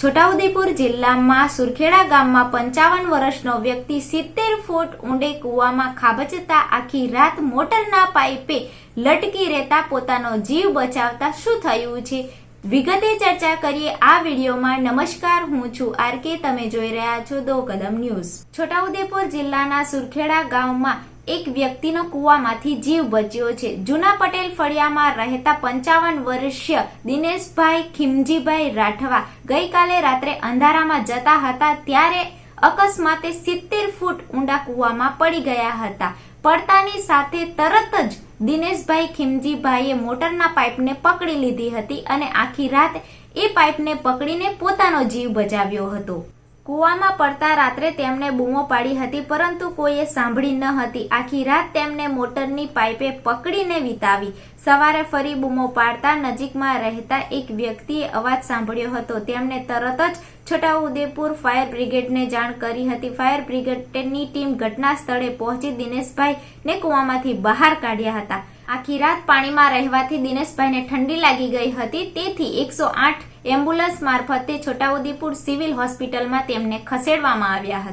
છોટાઉદેપુર જિલ્લામાં સુરખેડા ગામમાં પંચાવન વર્ષનો વ્યક્તિ સિત્તેર ફૂટ ઊંડે કૂવામાં ખાબચતા આખી રાત મોટરના પાઇપે લટકી રહેતા પોતાનો જીવ બચાવતા શું થયું છે? વિગતે ચર્ચા કરીએ આ વિડીયોમાં. નમસ્કાર, હું છું આરકે તમે જોઈ રહ્યા છો દો કદમ ન્યૂઝ. છોટાઉદેપુર જિલ્લાના સુરખેડા ગામમાં એક વ્યક્તિનો કૂવામાંથી જીવ બચ્યો છે. જૂના પટેલ ફળિયામાં રહેતા પંચાવન વર્ષીય દિનેશભાઈ ખીમજીભાઈ રાઠવા ગઈકાલે રાત્રે અંધારામાં જતા હતા ત્યારે અકસ્માતે સિત્તેર ફૂટ ઊંડા કૂવામાં પડી ગયા હતા. પડતાની સાથે તરત જ દિનેશભાઈ ખીમજીભાઈએ મોટરના પાઇપને પકડી લીધી હતી અને આખી રાત એ પાઇપને પકડીને પોતાનો જીવ બચાવ્યો હતો. કૂવામાં પડતા રાત્રે તેમને બૂમો પાડી હતી, પરંતુ કોઈએ સાંભળી ન હતી. આખી રાત તેમને મોટરની પાઇપે પકડીને વિતાવી. સવારે ફરી બૂમો પાડતા નજીકમાં રહેતા એક વ્યક્તિએ અવાજ સાંભળ્યો હતો. તેમણે તરત જ છોટાઉદેપુર ફાયર બ્રિગેડને જાણ કરી હતી. ફાયર બ્રિગેડની ટીમ ઘટના સ્થળે પહોંચી દિનેશભાઈને કૂવામાંથી બહાર કાઢ્યા હતા. આખી રાત પાણીમાં રહેવાથી દિનેશભાઈને ઠંડી લાગી ગઈ હતી. તેથી એકસો આઠ એમ્બ્યુલન્સ મારફતે છોટાઉદેપુર સિવિલ હોસ્પિટલમાં તેમને ખસેડવામાં આવ્યા હતા.